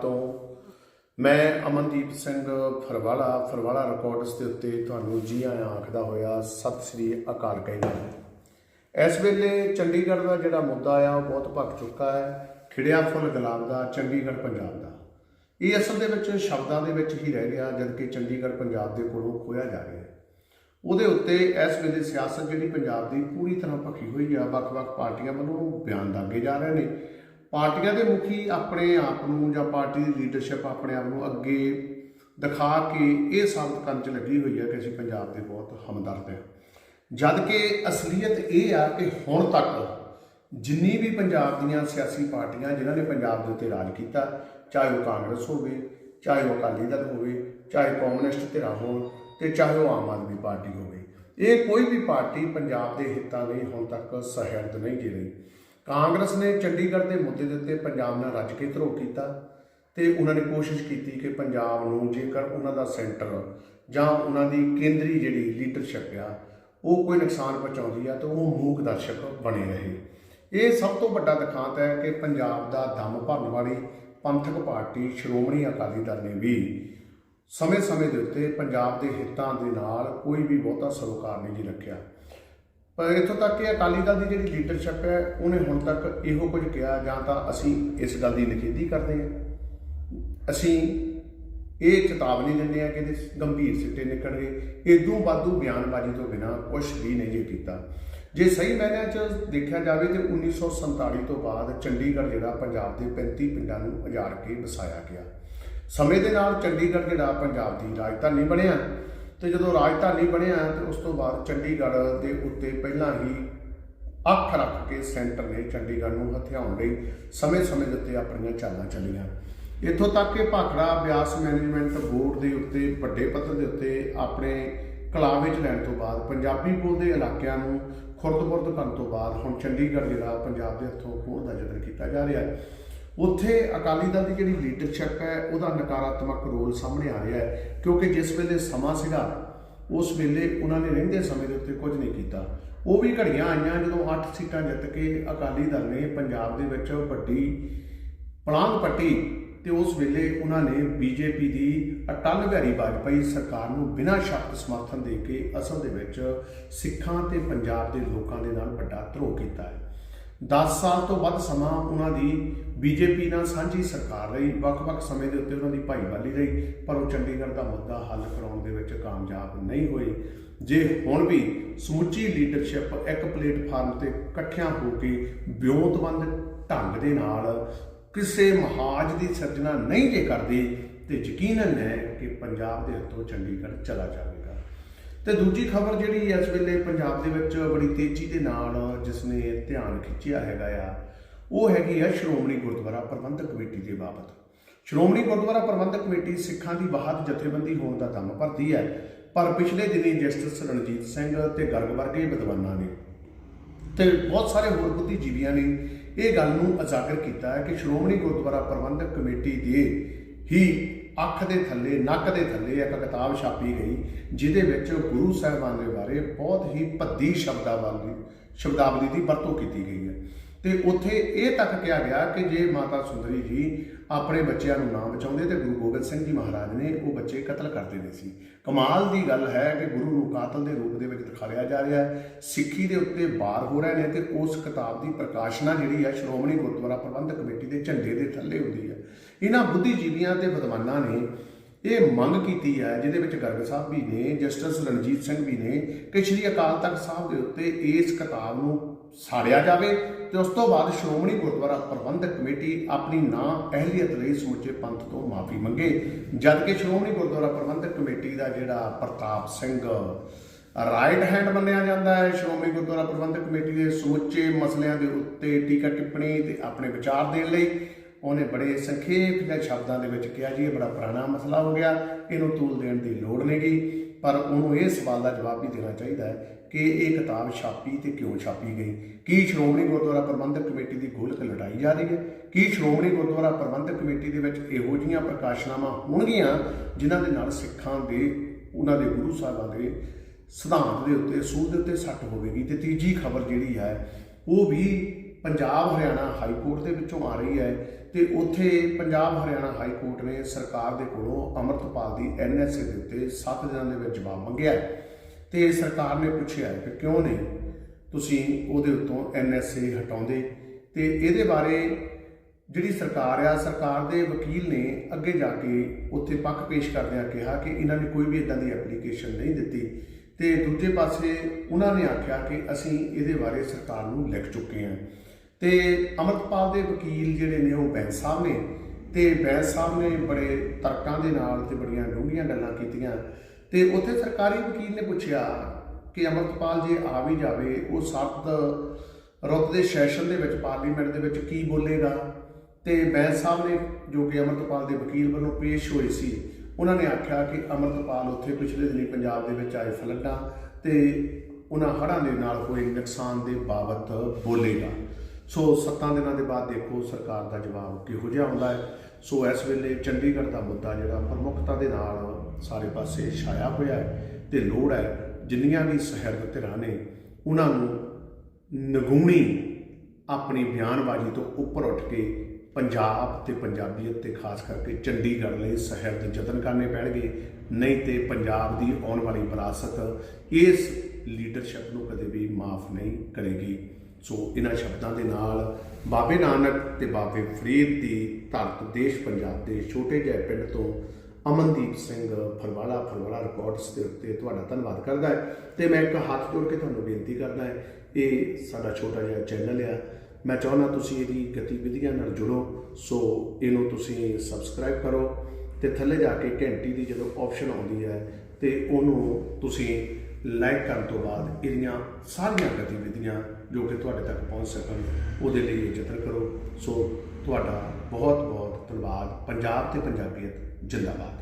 ਤੋਂ ਮੈਂ ਅਮਨਦੀਪ ਸਿੰਘ ਫਰਵਾਲਾ ਫਰਵਾਲਾ ਰਿਕਾਰਡਸ ਦੇ ਉੱਤੇ ਤੁਹਾਨੂੰ ਜੀ ਆਇਆਂ ਆਖਦਾ ਹੋਇਆ ਸਤਿ ਸ੍ਰੀ ਅਕਾਲ ਕਹਿੰਦਾ ਇਸ ਵੇਲੇ ਚੰਡੀਗੜ੍ਹ ਦਾ ਜਿਹੜਾ ਮੁੱਦਾ ਆ, ਉਹ ਬਹੁਤ ਭੱਖ ਚੁੱਕਾ ਹੈ, ਖਿੜਿਆ ਫੁੱਲ ਗੁਲਾਬ ਦਾ, ਚੰਡੀਗੜ੍ਹ ਪੰਜਾਬ ਦਾ। ਇਹ ਅਸਲ ਦੇ ਵਿੱਚ ਸ਼ਬਦਾਂ ਦੇ ਵਿੱਚ ਹੀ ਰਹਿ ਗਿਆ ਜਦ ਕਿ ਚੰਡੀਗੜ੍ਹ ਪੰਜਾਬ ਦੇ ਕੋਲੋਂ ਖੋਇਆ ਜਾ ਰਿਹਾ ਹੈ। ਉਹਦੇ ਉੱਤੇ ਇਸ ਵੇਲੇ ਸਿਆਸਤ ਜਿਹੜੀ ਪੰਜਾਬ ਦੀ ਪੂਰੀ ਤਰ੍ਹਾਂ ਭਖੀ ਹੋਈ ਆ, ਵੱਖ-ਵੱਖ ਪਾਰਟੀਆਂ ਵੱਲੋਂ ਬਿਆਨ ਦਾਗੇ ਜਾ ਰਹੇ ਨੇ। ਪਾਰਟੀਆਂ ਦੇ ਮੁਖੀ ਆਪਣੇ ਆਪ ਨੂੰ ਜਾਂ ਪਾਰਟੀ ਦੀ ਲੀਡਰਸ਼ਿਪ ਆਪਣੇ ਆਪ ਨੂੰ ਅੱਗੇ ਦਿਖਾ ਕੇ ਇਹ ਸਾਬਤ ਕਰਨ 'ਚ ਲੱਗੀ ਹੋਈ ਹੈ ਕਿ ਅਸੀਂ ਪੰਜਾਬ ਦੇ ਬਹੁਤ ਹਮਦਰਦ ਹਾਂ। ਜਦ ਕਿ ਅਸਲੀਅਤ ਇਹ ਆ ਕਿ ਹੁਣ ਤੱਕ ਜਿੰਨੀ ਵੀ ਪੰਜਾਬ ਦੀਆਂ ਸਿਆਸੀ ਪਾਰਟੀਆਂ ਜਿਨ੍ਹਾਂ ਨੇ ਪੰਜਾਬ ਦੇ ਉੱਤੇ ਰਾਜ ਕੀਤਾ, ਚਾਹੇ ਉਹ ਕਾਂਗਰਸ ਹੋਵੇ, ਚਾਹੇ ਉਹ ਅਕਾਲੀ ਦਲ ਹੋਵੇ, ਚਾਹੇ ਕਮਿਊਨਿਸਟ ਧਿਰਾਂ ਹੋਣ ਤੇ ਚਾਹੇ ਉਹ ਆਮ ਆਦਮੀ ਪਾਰਟੀ ਹੋਵੇ, ਇਹ ਕੋਈ ਵੀ ਪਾਰਟੀ ਪੰਜਾਬ ਦੇ ਹਿੱਤਾਂ ਲਈ ਹੁਣ ਤੱਕ ਸਹਿਰਦ ਨਹੀਂ ਜੀ ਰਹੀ। ਕਾਂਗਰਸ ਨੇ ਚੰਡੀਗੜ੍ਹ ਦੇ ਮੁੱਦੇ ਦੇ ਉੱਤੇ ਪੰਜਾਬ ਨਾਲ ਰੱਜ ਕੇ ਧਰੋ ਕੀਤਾ ਤੇ ਉਹਨਾਂ ਨੇ ਕੋਸ਼ਿਸ਼ ਕੀਤੀ ਕਿ ਪੰਜਾਬ ਨੂੰ ਜੇਕਰ ਉਹਨਾਂ ਦਾ ਸੈਂਟਰ ਜਾਂ ਉਹਨਾਂ ਦੀ ਕੇਂਦਰੀ ਜਿਹੜੀ ਲੀਡਰਸ਼ਿਪ ਆ, ਉਹ ਕੋਈ ਨੁਕਸਾਨ ਪਹੁੰਚਾਉਂਦੀ ਆ ਤਾਂ ਉਹ ਮੂਕ ਦਰਸ਼ਕ ਬਣੇ ਰਹੇ। ਇਹ ਸਭ ਤੋਂ ਵੱਡਾ ਦਿਖਾਂਤ ਹੈ ਕਿ ਪੰਜਾਬ ਦਾ ਦਮ ਭਰਨ ਵਾਲੀ ਪੰਥਕ ਪਾਰਟੀ ਸ਼੍ਰੋਮਣੀ ਅਕਾਲੀ ਦਲ ਨੇ ਵੀ ਸਮੇਂ-ਸਮੇਂ ਦੇ ਉੱਤੇ ਪੰਜਾਬ ਦੇ ਹਿੱਤਾਂ ਦੇ ਨਾਲ ਕੋਈ ਵੀ ਬਹੁਤਾ ਸਰੋਕਾਰ ਨਹੀਂ ਜੀ ਰੱਖਿਆ। ਪਰ ਇੱਥੋਂ ਤੱਕ ਕਿ ਅਕਾਲੀ ਦਲ ਦੀ ਜਿਹੜੀ ਲੀਡਰਸ਼ਿਪ ਹੈ, ਉਹਨੇ ਹੁਣ ਤੱਕ ਇਹੋ ਕੁਝ ਕਿਹਾ, ਜਾਂ ਤਾਂ ਅਸੀਂ ਇਸ ਗੱਲ ਦੀ ਨਿਖੇਧੀ ਕਰਦੇ ਹਾਂ। ਅਸੀਂ ਇਹ ਚੇਤਾਵਨੀ ਦਿੰਦੇ ਆ ਕਿ ਇਹਦੇ ਗੰਭੀਰ ਸਿੱਟੇ ਨਿਕਲਣਗੇ। ਇਦੋਂ ਵਾਧੂ ਬਿਆਨਬਾਜ਼ੀ ਤੋਂ ਬਿਨਾ ਕੁਝ ਵੀ ਨਹੀਂ ਜੇ ਕੀਤਾ। ਜੇ ਸਹੀ ਮਾਇਨਿਆਂ 'ਚ ਦੇਖਿਆ ਜਾਵੇ ਤੇ 1947 ਤੋਂ ਬਾਅਦ ਚੰਡੀਗੜ੍ਹ ਜਿਹੜਾ ਪੰਜਾਬ ਦੇ 35 ਪਿੰਡਾਂ ਨੂੰ ਉਜਾੜ ਕੇ ਵਸਾਇਆ ਗਿਆ। ਸਮੇਂ ਦੇ ਨਾਲ ਚੰਡੀਗੜ੍ਹ ਜਿਹੜਾ ਪੰਜਾਬ ਦੀ ਰਾਜਧਾਨੀ ਬਣਿਆ। ਤੇ ਜਦੋਂ ਰਾਜਧਾਨੀ ਬਣਿਆ ਤੇ ਉਸ ਤੋਂ ਬਾਅਦ ਚੰਡੀਗੜ੍ਹ ਦੇ ਉੱਤੇ ਪਹਿਲਾਂ ਹੀ ਅੱਖ ਰੱਖ ਕੇ ਸੈਂਟਰ ਨੇ ਚੰਡੀਗੜ੍ਹ ਨੂੰ ਹਥਿਆਉਣ ਲਈ ਸਮੇਂ-ਸਮੇਂ ਦੇ ਉੱਤੇ ਆਪਣੀਆਂ ਚਾਲਾਂ ਚੱਲੀਆਂ। ਇੱਥੋਂ ਤੱਕ ਕਿ ਭਾਖੜਾ ਬਿਆਸ ਮੈਨੇਜਮੈਂਟ ਬੋਰਡ ਦੇ ਉੱਤੇ, ਵੱਡੇ ਪੱਧਰ ਦੇ ਉੱਤੇ ਆਪਣੇ ਕਲਾਵੇ ਵਿੱਚ ਲੈਣ ਤੋਂ ਬਾਅਦ, ਪੰਜਾਬੀ ਬੋਲਦੇ ਇਲਾਕਿਆਂ ਨੂੰ ਖੁਰਦ-ਬੁਰਦ ਕਰਨ ਤੋਂ ਬਾਅਦ ਹੁਣ ਚੰਡੀਗੜ੍ਹ ਜਿਹੜਾ ਪੰਜਾਬ ਦੇ ਹੱਥੋਂ ਖੋਹ ਦਾ ਯਤਨ ਕੀਤਾ ਜਾ ਰਿਹਾ ਹੈ। ਉੱਥੇ ਅਕਾਲੀ ਦਲ ਦੀ ਜਿਹੜੀ ਲੀਡਰਸ਼ਿਪ ਹੈ, ਉਹਦਾ ਨਕਾਰਾਤਮਕ ਰੋਲ ਸਾਹਮਣੇ ਆ ਰਿਹਾ ਹੈ, ਕਿਉਂਕਿ ਜਿਸ ਵੇਲੇ ਸਮਾਂ ਸੀਗਾ, ਉਸ ਵੇਲੇ ਉਹਨਾਂ ਨੇ ਰਹਿੰਦੇ ਸਮੇਂ ਦੇ ਉੱਤੇ ਕੁਝ ਨਹੀਂ ਕੀਤਾ। ਉਹ ਵੀ ਘੜੀਆਂ ਆਈਆਂ ਜਦੋਂ 8 ਸੀਟਾਂ ਜਿੱਤ ਕੇ ਅਕਾਲੀ ਦਲ ਨੇ ਪੰਜਾਬ ਦੇ ਵਿੱਚ ਵੱਡੀ ਪਲਾਂਗ ਪੱਟੀ ਤੇ ਉਸ ਵੇਲੇ ਉਹਨਾਂ ਨੇ ਬੀਜੇਪੀ ਦੀ ਅਟਲ ਬਿਹਾਰੀ ਵਾਜਪਾਈ ਸਰਕਾਰ ਨੂੰ ਬਿਨਾਂ ਸ਼ਰਤ ਸਮਰਥਨ ਦੇ ਕੇ ਅਸਲ ਦੇ ਵਿੱਚ ਸਿੱਖਾਂ ਤੇ ਪੰਜਾਬ ਦੇ ਲੋਕਾਂ ਦੇ ਨਾਲ ਵੱਡਾ ਧਰੋਹ ਕੀਤਾ ਹੈ। 10 ਸਾਲ ਤੋਂ ਵੱਧ ਸਮਾਂ ਉਹਨਾਂ ਦੀ ਬੀਜੇਪੀ ਨਾਲ ਸਾਂਝੀ ਸਰਕਾਰ ਰਹੀ। ਵੱਖ-ਵੱਖ ਸਮੇਂ ਦੇ ਉੱਤੇ ਉਹਨਾਂ ਦੀ ਭਾਈਵਾਲੀ ਰਹੀ, ਪਰ ਉਹ ਚੰਡੀਗੜ੍ਹ ਦਾ ਮੁੱਦਾ ਹੱਲ ਕਰਾਉਣ ਦੇ ਵਿੱਚ ਕਾਮਯਾਬ ਨਹੀਂ ਹੋਏ। ਜੇ ਹੁਣ ਵੀ ਸਮੁੱਚੀ ਲੀਡਰਸ਼ਿਪ ਇੱਕ ਪਲੇਟਫਾਰਮ ਤੇ ਇਕੱਠਿਆਂ ਹੋ ਕੇ ਵਿਉਂਤਬੰਦ ਢੰਗ ਦੇ ਨਾਲ ਕਿਸੇ ਮਹਾਜ ਦੀ ਸਿਰਜਣਾ ਨਹੀਂ ਜੇ ਕਰਦੀ, ਤੇ ਯਕੀਨਨ ਹੈ ਕਿ ਪੰਜਾਬ ਦੇ ਹੱਥੋਂ ਚੰਡੀਗੜ੍ਹ ਚਲਾ ਜਾਵੇ। ਤੇ ਦੂਜੀ ਖਬਰ ਜਿਹੜੀ ਇਸ ਵੇਲੇ ਪੰਜਾਬ ਦੇ ਵਿੱਚ ਬੜੀ ਤੇਜ਼ੀ ਦੇ ਨਾਲ ਜਿਸ ਨੇ ਧਿਆਨ ਖਿੱਚਿਆ ਹੈਗਾ ਆ, ਉਹ ਹੈਗੀ ਹੈ ਸ਼੍ਰੋਮਣੀ ਗੁਰਦੁਆਰਾ ਪ੍ਰਬੰਧਕ ਕਮੇਟੀ ਦੇ ਬਾਬਤ। ਸ਼੍ਰੋਮਣੀ ਗੁਰਦੁਆਰਾ ਪ੍ਰਬੰਧਕ ਕਮੇਟੀ ਸਿੱਖਾਂ ਦੀ ਵਾਹਤ ਜਥੇਬੰਦੀ ਹੋਣ ਦਾ ਦਮ ਭਰਦੀ ਹੈ, ਪਰ ਪਿਛਲੇ ਦਿਨੀ ਜਸਟਿਸ ਰਣਜੀਤ ਸਿੰਘ ਤੇ ਗਰਗ ਵਰਗੇ ਵਿਦਵਾਨਾਂ ਨੇ ਤੇ ਬਹੁਤ ਸਾਰੇ ਹੋਰ ਬੁੱਧੀਜੀਵੀਆਂ ਨੇ ਇਹ ਗੱਲ ਨੂੰ ਉਜਾਗਰ ਕੀਤਾ ਹੈ ਕਿ ਸ਼੍ਰੋਮਣੀ ਗੁਰਦੁਆਰਾ ਪ੍ਰਬੰਧਕ ਕਮੇਟੀ ਦੇ ਹੀ ਅੱਖ ਦੇ ਥੱਲੇ, ਨੱਕ ਦੇ ਥੱਲੇ ਇੱਕ ਕਿਤਾਬ ਛਾਪੀ ਗਈ, ਜਿਹਦੇ ਵਿੱਚ ਗੁਰੂ ਸਾਹਿਬਾਨ ਦੇ ਬਾਰੇ ਬਹੁਤ ਹੀ ਭੱਦੀ ਸ਼ਬਦਾਵਲੀ ਸ਼ਬਦਾਵਲੀ ਦੀ ਵਰਤੋਂ ਕੀਤੀ ਗਈ ਹੈ। ਤੇ ਉੱਥੇ ਇਹ ਤੱਕ ਕਿਹਾ ਗਿਆ ਕਿ ਜੇ ਮਾਤਾ ਸੁੰਦਰੀ ਜੀ ਆਪਣੇ ਬੱਚਿਆਂ ਨੂੰ ਨਾ ਬਚਾਉਂਦੇ ਤੇ ਗੁਰੂ ਗੋਬਿੰਦ ਸਿੰਘ ਜੀ ਮਹਾਰਾਜ ਨੇ ਉਹ ਬੱਚੇ ਕਤਲ ਕਰ ਦੇਣੇ ਸੀ। ਕਮਾਲ ਦੀ ਗੱਲ ਹੈ ਕਿ ਗੁਰੂ ਨੂੰ ਕਾਤਲ ਦੇ ਰੂਪ ਦੇ ਵਿੱਚ ਦਿਖਾਇਆ ਜਾ ਰਿਹਾ ਹੈ। ਸਿੱਖੀ ਦੇ ਉੱਤੇ ਬਾਰ ਹੋ ਰਹੇ ਨੇ ਤੇ ਉਸ ਕਿਤਾਬ ਦੀ ਪ੍ਰਕਾਸ਼ਨਾ ਜਿਹੜੀ ਹੈ ਸ਼੍ਰੋਮਣੀ ਗੁਰਦੁਆਰਾ ਪ੍ਰਬੰਧਕ ਕਮੇਟੀ ਦੇ ਝੰਡੇ ਦੇ ਥੱਲੇ ਹੁੰਦੀ ਹੈ। ਇਹਨਾਂ ਬੁੱਧੀਜੀਵੀਆਂ ਤੇ ਵਿਦਵਾਨਾਂ ਨੇ ਇਹ ਮੰਗ ਕੀਤੀ ਹੈ, ਜਿਹਦੇ ਵਿੱਚ ਗਰਗ ਸਾਹਿਬ ਵੀ ਨੇ, ਜਸਟਿਸ ਰਣਜੀਤ ਸਿੰਘ ਵੀ ਨੇ, ਕਿ ਸ਼੍ਰੀ ਅਕਾਲ ਤਖਤ ਸਾਹਿਬ ਦੇ ਉੱਤੇ ਇਸ ਕਿਤਾਬ ਨੂੰ ਸਾੜਿਆ ਜਾਵੇ ਤੇ ਉਸ ਤੋਂ ਬਾਅਦ ਸ਼੍ਰੋਮਣੀ ਗੁਰਦੁਆਰਾ ਪ੍ਰਬੰਧਕ ਕਮੇਟੀ ਆਪਣੀ ਨਾਂ, ਅਹਿਲੀਅਤ ਲਈ ਸਮੁੱਚੇ ਪੰਥ ਤੋਂ ਮਾਫੀ ਮੰਗੇ। ਜਦ ਕਿ ਸ਼੍ਰੋਮਣੀ ਗੁਰਦੁਆਰਾ ਪ੍ਰਬੰਧਕ ਕਮੇਟੀ ਦਾ ਜਿਹੜਾ ਪ੍ਰਤਾਪ ਸਿੰਘ ਰਾਈਟ ਹੈਂਡ ਮੰਨਿਆ ਜਾਂਦਾ ਹੈ। ਸ਼੍ਰੋਮਣੀ ਗੁਰਦੁਆਰਾ ਪ੍ਰਬੰਧਕ ਕਮੇਟੀ ਦੇ ਸਮੁੱਚੇ ਮਸਲਿਆਂ ਦੇ ਉੱਤੇ ਟੀਕਾ ਟਿੱਪਣੀ ਤੇ ਆਪਣੇ ਵਿਚਾਰ ਦੇਣ ਲਈ ਉਹਨੇ ਬੜੇ ਸੰਖੇਪ ਜਿਹੇ ਸ਼ਬਦਾਂ ਦੇ ਵਿੱਚ ਕਿਹਾ ਜੀ, ਇਹ ਬੜਾ ਪੁਰਾਣਾ ਮਸਲਾ ਹੋ ਗਿਆ, ਇਹਨੂੰ ਤੂਲ ਦੇਣ ਦੀ ਲੋੜ ਨਹੀਂਗੀ। ਪਰ ਉਹਨੂੰ ਇਹ ਸਵਾਲ ਦਾ ਜਵਾਬ ਵੀ ਦੇਣਾ ਚਾਹੀਦਾ ਹੈ ਕਿ ਇਹ ਕਿਤਾਬ ਛਾਪੀ ਤੇ ਕਿਉਂ ਛਾਪੀ ਗਈ? ਕੀ ਸ਼੍ਰੋਮਣੀ ਗੁਰਦੁਆਰਾ ਪ੍ਰਬੰਧਕ ਕਮੇਟੀ ਦੀ ਗੋਲਕ ਲੜਾਈ ਜਾ ਰਹੀ ਹੈ? ਕੀ ਸ਼੍ਰੋਮਣੀ ਗੁਰਦੁਆਰਾ ਪ੍ਰਬੰਧਕ ਕਮੇਟੀ ਦੇ ਵਿੱਚ ਇਹੋ ਜਿਹੀਆਂ ਪ੍ਰਕਾਸ਼ਨਾਵਾਂ ਹੋਣਗੀਆਂ ਜਿਨ੍ਹਾਂ ਦੇ ਨਾਲ ਸਿੱਖਾਂ ਦੇ, ਉਹਨਾਂ ਦੇ ਗੁਰੂ ਸਾਹਿਬਾਂ ਦੇ ਸਿਧਾਂਤ ਦੇ ਉੱਤੇ ਸੂਲ ਦੇ ਉੱਤੇ ਸੱਟ ਹੋਵੇਗੀ? ਤੇ ਤੀਜੀ ਖਬਰ ਜਿਹੜੀ ਹੈ, ਉਹ ਵੀ ਪੰਜਾਬ ਹਰਿਆਣਾ ਹਾਈ ਕੋਰਟ ਦੇ ਵਿੱਚੋਂ ਆ ਰਹੀ ਹੈ ਤੇ ਉੱਥੇ ਪੰਜਾਬ ਹਰਿਆਣਾ ਹਾਈ ਕੋਰਟ ਨੇ ਸਰਕਾਰ ਦੇ ਕੋਲੋਂ ਅਮਰਤਪਾਲ ਦੀ ਐਨਐਸਏ ਦੇ ਉੱਤੇ 7 ਦਿਨਾਂ ਦੇ ਵਿੱਚ ਜਵਾਬ ਮੰਗਿਆ ਹੈ। ਤੇ ਸਰਕਾਰ ਨੇ ਪੁੱਛਿਆ ਕਿ ਕਿਉਂ ਨਹੀਂ ਤੁਸੀਂ ਉਹਦੇ ਉੱਤੋਂ ਐਨਐਸਏ ਹਟਾਉਂਦੇ? ਤੇ ਇਹਦੇ ਬਾਰੇ ਜਿਹੜੀ ਸਰਕਾਰ ਆ, ਸਰਕਾਰ ਦੇ ਵਕੀਲ ਨੇ ਅੱਗੇ ਜਾ ਕੇ ਉੱਥੇ ਪੱਖ ਪੇਸ਼ ਕਰਦਿਆਂ ਕਿਹਾ ਕਿ ਇਹਨਾਂ ਨੇ ਕੋਈ ਵੀ ਇਦਾਂ ਦੀ ਐਪਲੀਕੇਸ਼ਨ ਨਹੀਂ ਦਿੱਤੀ। ਤੇ ਦੂਜੇ ਪਾਸੇ ਉਹਨਾਂ ਨੇ ਆਖਿਆ ਕਿ ਅਸੀਂ ਇਹਦੇ ਬਾਰੇ ਸਰਕਾਰ ਨੂੰ ਲਿਖ ਚੁੱਕੇ ਹਾਂ। ਤੇ ਅਮਰਪਾਲ ਦੇ ਵਕੀਲ ਜਿਹੜੇ ਨੇ ਉਹ ਬੈਂਸ ਸਾਹਿਬ ਨੇ, ਤੇ ਬੈਂਸ ਸਾਹਿਬ ਨੇ ਬੜੇ ਤਰਕਾਂ ਦੇ ਨਾਲ ਤੇ ਬੜੀਆਂ ਡੂੰਘੀਆਂ ਗੱਲਾਂ ਕੀਤੀਆਂ। ਤੇ ਉੱਥੇ ਸਰਕਾਰੀ ਵਕੀਲ ਨੇ ਪੁੱਛਿਆ ਕਿ ਅਮਰਪਾਲ ਜੇ ਆ ਵੀ ਜਾਵੇ, ਉਹ ਸੱਤ ਰੁੱਤ ਦੇ ਸੈਸ਼ਨ ਦੇ ਵਿੱਚ ਪਾਰਲੀਮੈਂਟ ਦੇ ਵਿੱਚ ਕੀ ਬੋਲੇਗਾ? ਤੇ ਬੈਂਸ ਸਾਹਿਬ ਨੇ ਜੋ ਕਿ ਅਮਰਤਪਾਲ ਦੇ ਵਕੀਲ ਵੱਲੋਂ ਪੇਸ਼ ਹੋਏ ਸੀ, ਉਹਨਾਂ ਨੇ ਆਖਿਆ ਕਿ ਅਮਰਤਪਾਲ ਉੱਥੇ ਪਿਛਲੇ ਦਿਨੀ ਪੰਜਾਬ ਦੇ ਵਿੱਚ ਆਏ ਫਲੱਡਾਂ ਤੇ ਉਹਨਾਂ ਹੜ੍ਹਾਂ ਦੇ ਨਾਲ ਹੋਏ ਨੁਕਸਾਨ ਦੇ ਬਾਬਤ ਬੋਲੇਗਾ। ਸੋ ਸੱਤਾਂ ਦਿਨਾਂ ਦੇ ਬਾਅਦ ਦੇਖੋ ਸਰਕਾਰ ਦਾ ਜਵਾਬ ਕਿਹੋ ਜਿਹਾ ਆਉਂਦਾ ਹੈ। ਸੋ ਇਸ ਵੇਲੇ ਚੰਡੀਗੜ੍ਹ ਦਾ ਮੁੱਦਾ ਜਿਹੜਾ ਪ੍ਰਮੁੱਖਤਾ ਦੇ ਨਾਲ ਸਾਰੇ ਪਾਸੇ ਛਾਇਆ ਹੋਇਆ ਹੈ ਤੇ ਲੋੜ ਹੈ ਜਿੰਨੀਆਂ ਵੀ ਸਹਿਰਦ ਧਿਰਾਂ ਨੇ, ਉਹਨਾਂ ਨੂੰ ਨਗੂਣੀ ਆਪਣੀ ਬਿਆਨਬਾਜ਼ੀ ਤੋਂ ਉੱਪਰ ਉੱਠ ਕੇ ਪੰਜਾਬ ਤੇ ਪੰਜਾਬੀਅਤ ਤੇ ਖਾਸ ਕਰਕੇ ਚੰਡੀਗੜ੍ਹ ਲਈ ਸ਼ਹਿਰ ਦੇ ਯਤਨ ਕਰਨੇ ਪੈਣਗੇ। ਨਹੀਂ ਤੇ ਪੰਜਾਬ ਦੀ ਆਉਣ ਵਾਲੀ ਵਿਰਾਸਤ ਇਸ ਲੀਡਰਸ਼ਿਪ ਨੂੰ ਕਦੇ ਵੀ ਮਾਫ ਨਹੀਂ ਕਰੇਗੀ। ਸੋ ਇਹਨਾਂ ਸ਼ਬਦਾਂ ਦੇ ਨਾਲ ਬਾਬੇ ਨਾਨਕ ਤੇ ਬਾਬੇ ਫਰੀਦ ਦੀ ਧਰਤ ਦੇਸ਼ ਪੰਜਾਬ ਦੇ ਛੋਟੇ ਜਿਹੇ ਪਿੰਡ ਤੋਂ ਅਮਨਦੀਪ ਸਿੰਘ ਫਰਵਾਲਾ ਫਰਵਾਲਾ ਰਿਕਾਰਡਸ ਦੇ ਉੱਤੇ ਤੁਹਾਡਾ ਧੰਨਵਾਦ ਕਰਦਾ ਹੈ ਤੇ ਮੈਂ ਇੱਕ ਹੱਥ ਜੋੜ ਕੇ ਤੁਹਾਨੂੰ ਬੇਨਤੀ ਕਰਦਾ ਹੈ, ਇਹ ਸਾਡਾ ਛੋਟਾ ਜਿਹਾ ਚੈਨਲ ਆ। ਮੈਂ ਚਾਹੁੰਦਾ ਤੁਸੀਂ ਇਹਦੀ ਗਤੀਵਿਧੀਆਂ ਨਾਲ ਜੁੜੋ, ਸੋ ਇਹਨੂੰ ਤੁਸੀਂ ਸਬਸਕ੍ਰਾਈਬ ਕਰੋ ਤੇ ਥੱਲੇ ਜਾ ਕੇ ਘੰਟੀ ਦੀ ਜਦੋਂ ਆਪਸ਼ਨ ਆਉਂਦੀ ਹੈ ਤੇ ਉਹਨੂੰ ਤੁਸੀਂ ਲਾਈਕ ਕਰਨ ਤੋਂ ਬਾਅਦ ਇਹਦੀਆਂ ਸਾਰੀਆਂ ਗਤੀਵਿਧੀਆਂ ਜੋ ਕਿ ਤੁਹਾਡੇ ਤੱਕ ਪਹੁੰਚ ਸਕਣ, ਉਹਦੇ ਲਈ ਯਤਨ ਕਰੋ। ਸੋ ਤੁਹਾਡਾ ਬਹੁਤ ਬਹੁਤ ਧੰਨਵਾਦ। ਪੰਜਾਬ ਤੇ ਪੰਜਾਬੀਅਤ ਜਿੰਦਾਬਾਦ।